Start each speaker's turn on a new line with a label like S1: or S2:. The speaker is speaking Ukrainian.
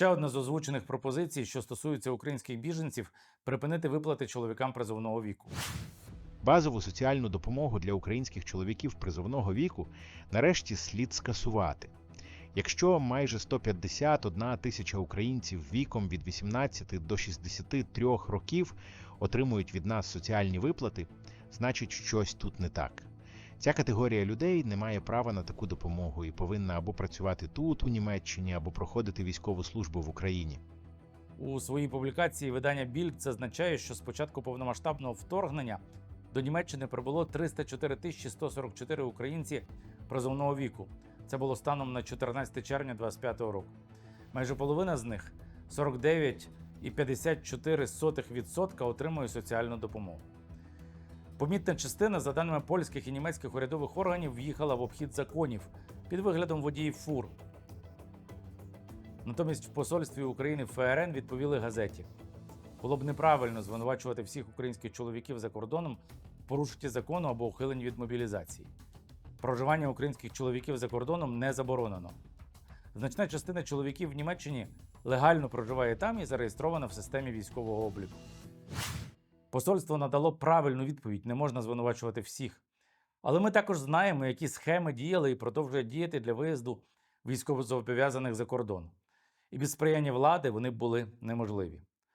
S1: Ще одна з озвучених пропозицій, що стосується українських біженців, припинити виплати чоловікам призовного віку.
S2: Базову соціальну допомогу для українських чоловіків призовного віку нарешті слід скасувати. Якщо майже 151 тисяча українців віком від 18 до 63 років отримують від нас соціальні виплати, значить щось тут не так. Ця категорія людей не має права на таку допомогу і повинна або працювати тут, у Німеччині, або проходити військову службу в Україні.
S1: У своїй публікації видання Більд зазначає, що з початку повномасштабного вторгнення до Німеччини прибуло 304 тисячі 144 українці призовного віку. Це було станом на 14 червня 2025 року. Майже половина з них 49,54% отримує соціальну допомогу. Помітна частина, за даними польських і німецьких урядових органів, в'їхала в обхід законів під виглядом водіїв фур. Натомість в посольстві України ФРН відповіли газеті: було б неправильно звинувачувати всіх українських чоловіків за кордоном в порушенні закону або ухиленні від мобілізації. Проживання українських чоловіків за кордоном не заборонено. Значна частина чоловіків в Німеччині легально проживає там і зареєстрована в системі військового обліку. Посольство надало правильну відповідь: не можна звинувачувати всіх. Але ми також знаємо, які схеми діяли і продовжують діяти для виїзду військовозобов'язаних за кордон. І без сприяння влади вони були неможливі.